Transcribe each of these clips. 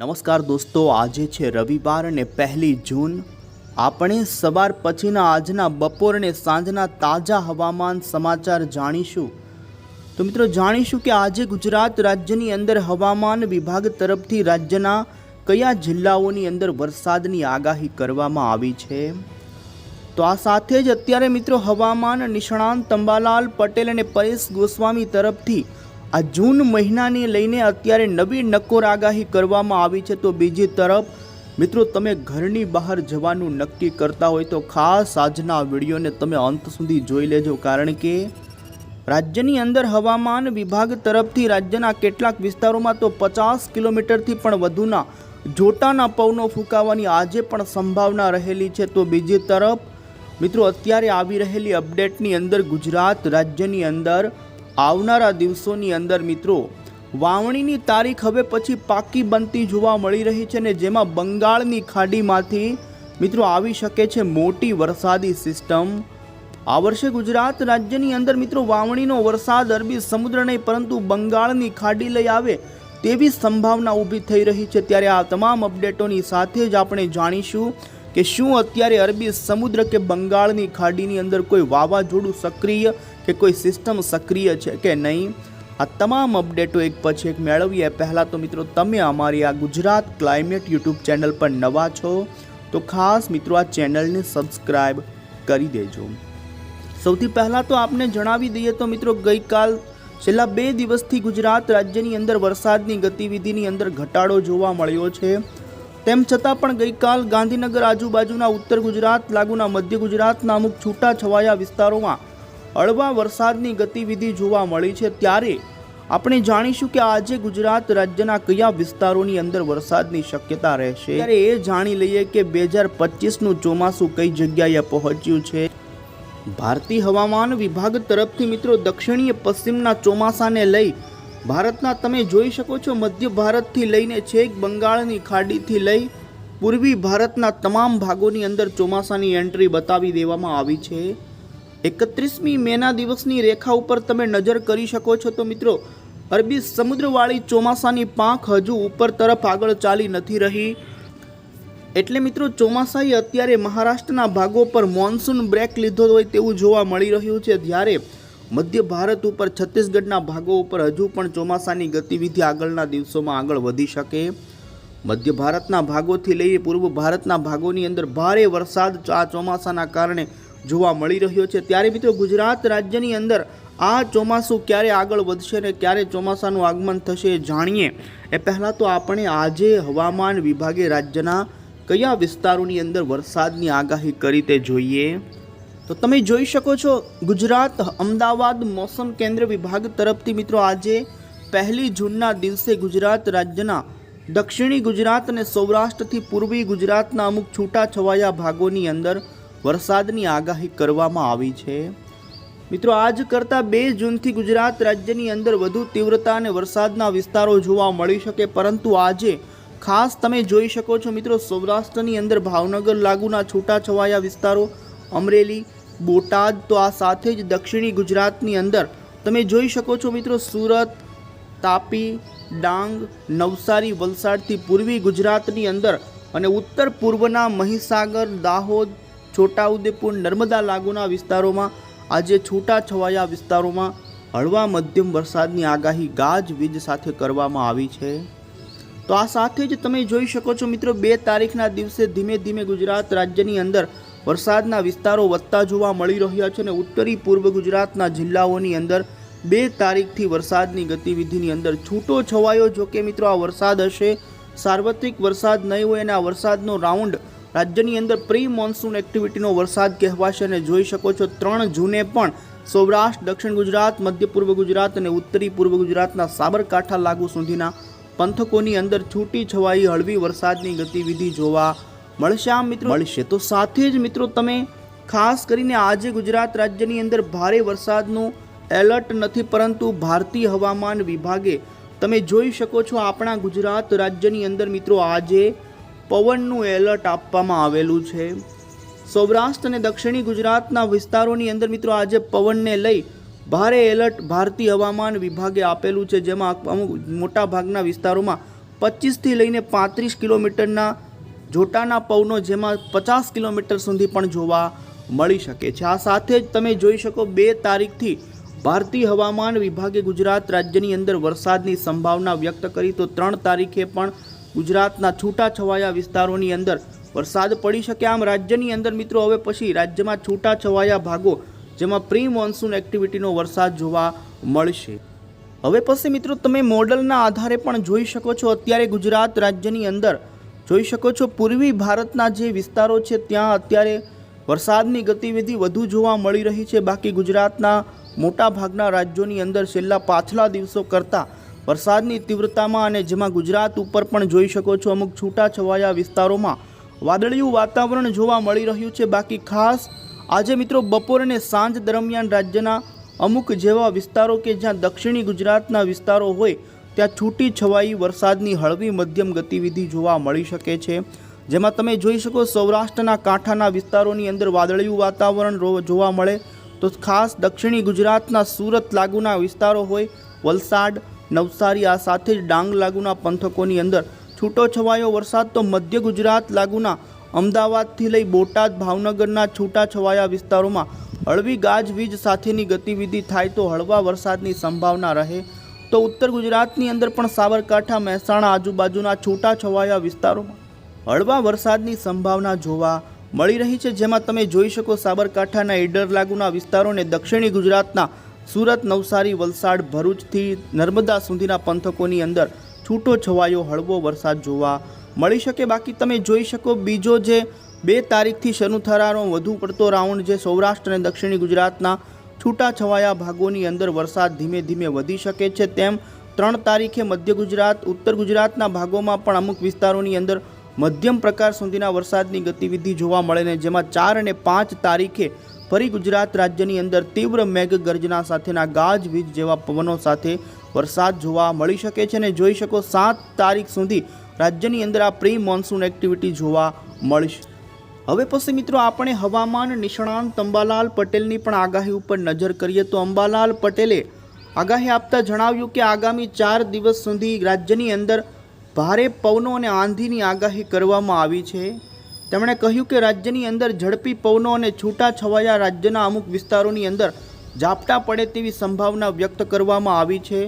નમસ્કાર દોસ્તો, આજે છે રવિવાર અને પહેલી જૂન. આપણે સવાર પછીના આજના બપોર અને સાંજના તાજા હવામાન સમાચાર જાણીશું. તો મિત્રો, જાણીશું કે આજે ગુજરાત રાજ્યની અંદર હવામાન વિભાગ તરફથી રાજ્યના કયા જિલ્લાઓની અંદર વરસાદની આગાહી કરવામાં આવી છે? તો આ સાથે જ અત્યારે મિત્રો, હવામાન નિષ્ણાંત તંબાલાલ પટેલ અને પરેશ ગોસ્વામી તરફથી આ જૂન મહિનાને લઈને અત્યારે નવી નક્કોર આગાહી કરવામાં આવી છે. તો બીજી તરફ, મિત્રો, તમે ઘરની બહાર જવાનું નક્કી કરતા હોય તો ખાસ આજના વિડીયોને તમે અંત સુધી જોઈ લેજો. કારણ કે રાજ્યની અંદર હવામાન વિભાગ તરફથી રાજ્યના કેટલાક વિસ્તારોમાં તો પચાસ કિલોમીટરથી પણ વધુના જોટાના પવનો ફૂંકાવાની આજે પણ સંભાવના રહેલી છે. તો બીજી તરફ, મિત્રો, અત્યારે આવી રહેલી અપડેટની અંદર ગુજરાત રાજ્યની અંદર આવનારા દિવસોની અંદર મિત્રો, વાવણીની તારીખ હવે પછી પાકી બનતી જોવા મળી રહી છે ને જેમાં બંગાળની ખાડીમાંથી મિત્રો આવી શકે છે મોટી વરસાદી સિસ્ટમ. આ વર્ષે ગુજરાત રાજ્યની અંદર મિત્રો વાવણીનો વરસાદ, અરબી સમુદ્ર નહીં, પરંતુ બંગાળની ખાડી લઈ આવે તેવી સંભાવના ઊભી થઈ રહી છે. ત્યારે આ તમામ અપડેટોની સાથે જ આપણે જાણીશું કે શું અત્યારે અરબી સમુદ્ર કે બંગાળની ખાડીની અંદર કોઈ વાવાઝોડું સક્રિય કે કોઈ સિસ્ટમ સક્રિય છે કે નહીં? આ તમામ અપડેટો એક પછી એક મેળવીએ. પહેલાં તો મિત્રો, તમે અમારી આ ગુજરાત ક્લાઇમેટ યુટ્યુબ ચેનલ પર નવા છો, તો ખાસ મિત્રો આ ચેનલને સબસ્ક્રાઈબ કરી દેજો. સૌથી પહેલાં તો આપને જણાવી દઈએ તો મિત્રો, ગઈકાલ છેલ્લા બે દિવસથી ગુજરાત રાજ્યની અંદર વરસાદની ગતિવિધિની અંદર ઘટાડો જોવા મળ્યો છે. તેમ છતાં પણ ગઈકાલ ગાંધીનગર આજુબાજુના ઉત્તર ગુજરાત, લાગુના મધ્ય ગુજરાતના અમુક છૂટા છવાયા વિસ્તારોમાં હળવા વરસાદની ગતિવિધિ જોવા મળી છે. ત્યારે આપણે જાણીશું કે આજે ગુજરાત રાજ્યના કયા વિસ્તારોની અંદર વરસાદની શક્યતા રહેશે. ત્યારે એ જાણી લઈએ કે બે હજાર પચીસનું ચોમાસું કઈ જગ્યાએ પહોંચ્યું છે. ભારતીય હવામાન વિભાગ તરફથી મિત્રો દક્ષિણીય પશ્ચિમના ચોમાસાને લઈ ભારતના તમે જોઈ શકો છો, મધ્ય ભારતથી લઈને છેક બંગાળની ખાડીથી લઈ પૂર્વી ભારતના તમામ ભાગોની અંદર ચોમાસાની એન્ટ્રી બતાવી દેવામાં આવી છે. એકત્રીસમી મેના દિવસની રેખા ઉપર તમે નજર કરી શકો છો તો મિત્રો, અરબી સમુદ્રવાળી ચોમાસાની પાંખ હજુ ઉપર તરફ આગળ ચાલી નથી રહી. એટલે મિત્રો, ચોમાસાએ અત્યારે મહારાષ્ટ્રના ભાગો પર મોન્સૂન બ્રેક લીધો હોય તેવું જોવા મળી રહ્યું છે. જ્યારે મધ્ય ભારત ઉપર છત્તીસગઢના ભાગો ઉપર હજુ પણ ચોમાસાની ગતિવિધિ આગળના દિવસોમાં આગળ વધી શકે. મધ્ય ભારતના ભાગોથી લઈ પૂર્વ ભારતના ભાગોની અંદર ભારે વરસાદ આ ચોમાસાના કારણે જોવા મળી રહ્યો છે. ત્યારે મિત્રો ગુજરાત રાજ્યની અંદર આ ચોમાસું ક્યારે આગળ વધશે ને ક્યારે ચોમાસાનું આગમન થશે જાણીએ. એ પહેલાં તો આપણે આજે હવામાન વિભાગે રાજ્યના કયા વિસ્તારોની અંદર વરસાદની આગાહી કરી તે જોઈએ. તો તમે જોઈ શકો છો, ગુજરાત, અમદાવાદ, મોસમ કેન્દ્ર વિભાગ તરફથી મિત્રો આજે પહેલી જૂનના દિવસે ગુજરાત રાજ્યના દક્ષિણી ગુજરાત અને સૌરાષ્ટ્રથી પૂર્વી ગુજરાતના અમુક છૂટાછવાયા ભાગોની અંદર વરસાદની આગાહી કરવામાં આવી છે. મિત્રો, આજ કરતાં બે જૂનથી ગુજરાત રાજ્યની અંદર વધુ તીવ્રતા અને વરસાદના વિસ્તારો જોવા મળી શકે, પરંતુ આજે ખાસ તમે જોઈ શકો છો મિત્રો, સૌરાષ્ટ્રની અંદર ભાવનગર લાગુના છૂટાછવાયા વિસ્તારો, અમરેલી બોટાદ, તો આ સાથે જ દક્ષિણી ગુજરાતની અંદર તમે જોઈ શકો છો મિત્રો સુરત, તાપી, ડાંગ, નવસારી, વલસાડથી પૂર્વી ગુજરાતની અંદર અને ઉત્તર પૂર્વના મહીસાગર, દાહોદ, છોટાઉદેપુર, નર્મદા લાગુના વિસ્તારોમાં આજે છૂટાછવાયા વિસ્તારોમાં હળવા મધ્યમ વરસાદની આગાહી ગાજવીજ સાથે કરવામાં આવી છે. તો આ સાથે જ તમે જોઈ શકો છો મિત્રો બે તારીખના દિવસે ધીમે ધીમે ગુજરાત રાજ્યની અંદર વરસાદના વિસ્તારો વધતા જોવા મળી રહ્યા છે અને ઉત્તરી પૂર્વ ગુજરાતના જિલ્લાઓની અંદર બે તારીખથી વરસાદની ગતિવિધિની અંદર છૂટો છવાયો. જો કે મિત્રો, આ વરસાદ હશે. સાર્વત્રિક વરસાદ નહીં હોય અને આ વરસાદનો રાઉન્ડ રાજ્યની અંદર પ્રી મોન્સૂન એક્ટિવિટીનો વરસાદ કહેવાશે અને જોઈ શકો છો, ત્રણ જૂને પણ સૌરાષ્ટ્ર, દક્ષિણ ગુજરાત, મધ્ય પૂર્વ ગુજરાત અને ઉત્તરી પૂર્વ ગુજરાતના સાબરકાંઠા લાગુ સુધીના પંથકોની અંદર છૂટી છવાઈ હળવી વરસાદની ગતિવિધિ જોવા મળશે આમ મિત્રો? મળશે તો સાથે જ મિત્રો તમે ખાસ કરીને આજે ગુજરાત રાજ્યની અંદર ભારે વરસાદનું એલર્ટ નથી, પરંતુ ભારતીય હવામાન વિભાગે તમે જોઈ શકો છો આપણા ગુજરાત રાજ્યની અંદર મિત્રો આજે પવનનું એલર્ટ આપવામાં આવેલું છે. સૌરાષ્ટ્ર અને દક્ષિણી ગુજરાતના વિસ્તારોની અંદર મિત્રો આજે પવનને લઈ ભારે એલર્ટ ભારતીય હવામાન વિભાગે આપેલું છે, જેમાં અમુક મોટા ભાગના વિસ્તારોમાં પચીસથી લઈને પાંત્રીસ કિલોમીટરના જોટાના પવનો જેમાં પચાસ કિલોમીટર સુધી પણ જોવા મળી શકે છે. આ સાથે જ તમે જોઈ શકો બે તારીખથી ભારતીય હવામાન વિભાગે ગુજરાત રાજ્યની અંદર વરસાદની સંભાવના વ્યક્ત કરી. તો ત્રણ તારીખે પણ ગુજરાતના છૂટાછવાયા વિસ્તારોની અંદર વરસાદ પડી શકે. આમ રાજ્યની અંદર મિત્રો હવે પછી રાજ્યમાં છૂટાછવાયા ભાગો જેમાં પ્રી મોન્સૂન એક્ટિવિટીનો વરસાદ જોવા મળશે. હવે પછી મિત્રો તમે મોડલના આધારે પણ જોઈ શકો છો. અત્યારે ગુજરાત રાજ્યની અંદર જોઈ શકો છો, પૂર્વી ભારતના જે વિસ્તારો છે, ત્યાં અત્યારે વરસાદની ગતિવિધિ વધુ જોવા મળી રહી છે. બાકી ગુજરાતના મોટાભાગના રાજ્યોની અંદર છેલ્લા પાછલા દિવસો કરતાં વરસાદની તીવ્રતામાં અને જેમાં ગુજરાત ઉપર પણ જોઈ શકો છો, અમુક છૂટાછવાયા વિસ્તારોમાં વાદળિયું વાતાવરણ જોવા મળી રહ્યું છે. બાકી ખાસ આજે મિત્રો બપોર અને સાંજ દરમિયાન રાજ્યના અમુક જેવા વિસ્તારો કે જ્યાં દક્ષિણી ગુજરાતના વિસ્તારો હોય ત્યાં છૂટી છવાઈ વરસાદની હળવી મધ્યમ ગતિવિધિ જોવા મળી શકે છે. જેમાં તમે જોઈ શકો સૌરાષ્ટ્રના કાંઠાના વિસ્તારોની અંદર વાદળિયું વાતાવરણ જોવા મળે તો ખાસ દક્ષિણી ગુજરાતના સુરત લાગુના વિસ્તારો હોય, વલસાડ, નવસારી, આ સાથે જ ડાંગ લાગુના પંથકોની અંદર છૂટો છવાયો વરસાદ તો મધ્ય ગુજરાત લાગુના અમદાવાદથી લઈ બોટાદ, ભાવનગરના છૂટાછવાયા વિસ્તારોમાં હળવી ગાજવીજ સાથેની ગતિવિધિ થાય તો હળવા વરસાદની સંભાવના રહે. તો ઉત્તર ગુજરાતની અંદર પણ સાબરકાંઠા, મહેસાણા આજુબાજુના છૂટાછવાયા વિસ્તારોમાં હળવા વરસાદની સંભાવના જોવા મળી રહી છે. જેમાં તમે જોઈ શકો સાબરકાંઠાના ઈડર લાગુના વિસ્તારોને દક્ષિણી ગુજરાતના સુરત, નવસારી, વલસાડ, ભરૂચથી નર્મદા સુધીના પંથકોની અંદર છૂટો છવાયો હળવો વરસાદ જોવા મળી શકે. બાકી તમે જોઈ શકો બીજો જે બે તારીખથી શરૂ થનારો વધુ પડતો રાઉન્ડ જે સૌરાષ્ટ્ર અને દક્ષિણી ગુજરાતના છૂટાછવાયા ભાગોની અંદર વરસાદ ધીમે ધીમે વધી શકે છે તેમ ત્રણ તારીખે મધ્ય ગુજરાત, ઉત્તર ગુજરાતના ભાગોમાં પણ અમુક વિસ્તારોની અંદર મધ્યમ પ્રકાર સુધીના વરસાદની ગતિવિધિ જોવા મળે ને જેમાં ચાર અને પાંચ તારીખે ફરી ગુજરાત રાજ્યની અંદર તીવ્ર મેઘ ગર્જના સાથેના ગાજવીજ જેવા પવનો સાથે વરસાદ જોવા મળી શકે છે અને જોઈ શકો સાત તારીખ સુધી રાજ્યની અંદર આ પ્રી મોન્સૂન એક્ટિવિટી જોવા મળશે. હવે પછી મિત્રો આપણે હવામાન નિષ્ણાંત અંબાલાલ પટેલની પણ આગાહી ઉપર નજર કરીએ તો અંબાલાલ પટેલે આગાહી આપતા જણાવ્યું કે આગામી ચાર દિવસ સુધી રાજ્યની અંદર ભારે પવનો અને આંધીની આગાહી કરવામાં આવી છે. તેમણે કહ્યું કે રાજ્યની અંદર ઝડપી પવનો અને છૂટા છવાયા રાજ્યના અમુક વિસ્તારોની અંદર ઝાપટા પડે તેવી સંભાવના વ્યક્ત કરવામાં આવી છે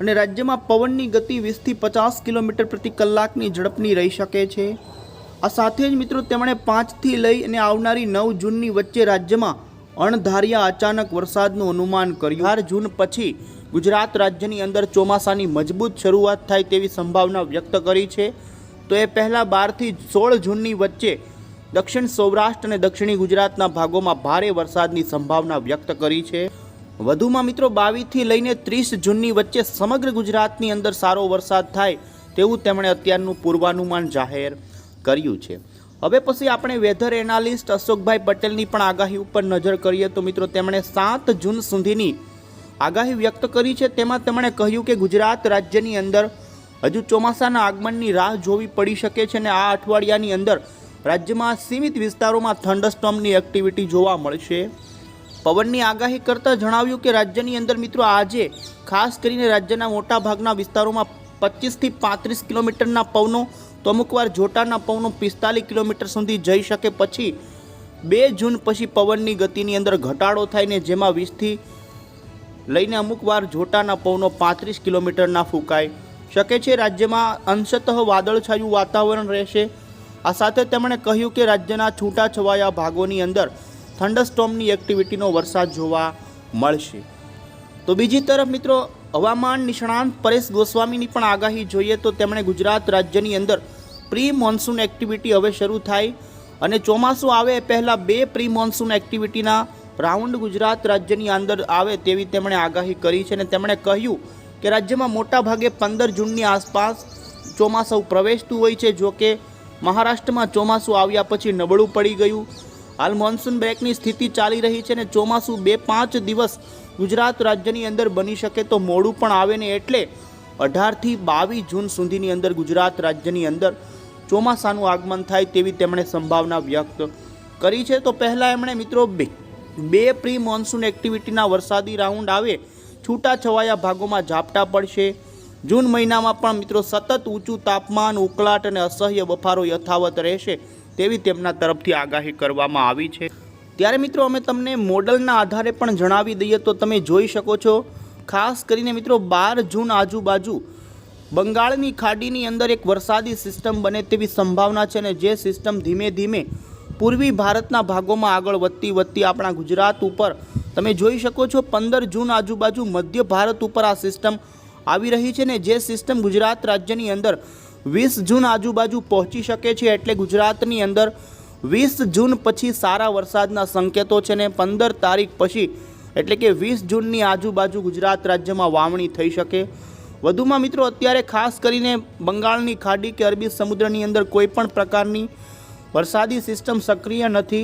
અને રાજ્યમાં પવનની ગતિ વીસથી પચાસ કિલોમીટર પ્રતિ કલાકની ઝડપની રહી શકે છે. આ સાથે જ મિત્રો તેમણે પાંચથી લઈ અને આવનારી નવ જૂનની વચ્ચે રાજ્યમાં અણધાર્યા અચાનક વરસાદનું અનુમાન કર્યું. ચાર જૂન પછી ગુજરાત રાજ્યની અંદર ચોમાસાની મજબૂત શરૂઆત થાય તેવી સંભાવના વ્યક્ત કરી છે. તો એ પહેલાં બારથી સોળ જૂનની વચ્ચે દક્ષિણ સૌરાષ્ટ્ર અને દક્ષિણી ગુજરાતના ભાગોમાં ભારે વરસાદની સંભાવના વ્યક્ત કરી છે. વધુમાં મિત્રો બાવીસથી લઈને ત્રીસ જૂનની વચ્ચે સમગ્ર ગુજરાતની અંદર સારો વરસાદ થાય તેવું તેમણે અત્યારનું પૂર્વાનુમાન જાહેર કર્યું છે. હવે પછી આપણે વેધર એનાલિસ્ટ અશોકભાઈ પટેલની પણ આગાહી ઉપર નજર કરીએ તો મિત્રો તેમણે સાત જૂન સુધીની આગાહી વ્યક્ત કરી છે. તેમાં તેમણે કહ્યું કે ગુજરાત રાજ્યની અંદર હજુ ચોમાસાના આગમનની રાહ જોવી પડી શકે છે અને આ અઠવાડિયાની અંદર રાજ્યમાં સીમિત વિસ્તારોમાં થંડરસ્ટોમની એક્ટિવિટી જોવા મળશે. પવનની આગાહી કરતાં જણાવ્યું કે રાજ્યની અંદર મિત્રો આજે ખાસ કરીને રાજ્યના મોટા ભાગના વિસ્તારોમાં પચીસથી પાંત્રીસ કિલોમીટરના પવનો તો અમુક વાર જોટાના પવનો પિસ્તાલીસ કિલોમીટર સુધી જઈ શકે પછી બે જૂન પછી પવનની ગતિની અંદર ઘટાડો થાય ને જેમાં વીસથી લઈને અમુક વાર જોટાના પવનો પાંત્રીસ કિલોમીટરના ફૂંકાય શકે છે. રાજ્યમાં અંશતઃ વાદળછાયું વાતાવરણ રહેશે. આ સાથે તેમણે કહ્યું કે રાજ્યના છૂટાછવાયા ભાગોની અંદર થંડરસ્ટોમની એક્ટિવિટીનો વરસાદ જોવા મળશે. તો બીજી તરફ મિત્રો હવામાન નિષ્ણાંત પરેશ ગોસ્વામીની પણ આગાહી જોઈએ તો તેમણે ગુજરાત રાજ્યની અંદર પ્રી મોન્સૂન એક્ટિવિટી હવે શરૂ થાય અને ચોમાસું આવે એ પહેલાં બે પ્રી મોન્સૂન એક્ટિવિટીના રાઉન્ડ ગુજરાત રાજ્યની અંદર આવે તેવી તેમણે આગાહી કરી છે અને તેમણે કહ્યું કે રાજ્યમાં મોટાભાગે પંદર જૂનની આસપાસ ચોમાસું પ્રવેશતું હોય છે, જો કે મહારાષ્ટ્રમાં ચોમાસું આવ્યા પછી નબળું પડી ગયું. હાલ મોન્સૂન બ્રેકની સ્થિતિ ચાલી રહી છે અને ચોમાસું બે પાંચ દિવસ ગુજરાત રાજ્યની અંદર બની શકે તો મોડું પણ આવે ને એટલે અઢારથી બાવીસ જૂન સુધીની અંદર ગુજરાત રાજ્યની અંદર ચોમાસાનું આગમન થાય તેવી તેમણે સંભાવના વ્યક્ત કરી છે. તો પહેલાં એમણે મિત્રો બે બે પ્રી મોન્સૂન એક્ટિવિટીના વરસાદી રાઉન્ડ આવે છૂટા છવાયા ભાગોમાં ઝાપટા પડશે. જૂન મહિનામાં પણ મિત્રો સતત ઊંચું તાપમાન, ઉકળાટ અને અસહ્ય બફારો યથાવત રહેશે તેવી તેમના તરફથી આગાહી કરવામાં આવી છે. ત્યારે મિત્રો અમે તમને મોડલના આધારે પણ જણાવી દઈએ તો તમે જોઈ શકો છો. ખાસ કરીને મિત્રો બાર જૂન આજુબાજુ બંગાળની ખાડીની અંદર એક વરસાદી સિસ્ટમ બને તેવી સંભાવના છે અને જે સિસ્ટમ ધીમે ધીમે પૂર્વી ભારતના ભાગોમાં આગળ વધતી વધતી આપણા ગુજરાત ઉપર તમે જોઈ શકો છો પંદર જૂન આજુબાજુ મધ્ય ભારત ઉપર આ સિસ્ટમ આવી રહી છે ને જે સિસ્ટમ ગુજરાત રાજ્યની અંદર વીસ જૂન આજુબાજુ પહોંચી શકે છે એટલે ગુજરાતની અંદર વીસ જૂન પછી સારા વરસાદના સંકેતો છે ને પંદર તારીખ પછી એટલે કે વીસ જૂનની આજુબાજુ ગુજરાત રાજ્યમાં વાવણી થઈ શકે. વધુમાં મિત્રો, અત્યારે ખાસ કરીને બંગાળની ખાડી કે અરબી સમુદ્રની અંદર કોઈ પણ પ્રકારની વરસાદી સિસ્ટમ સક્રિય નથી.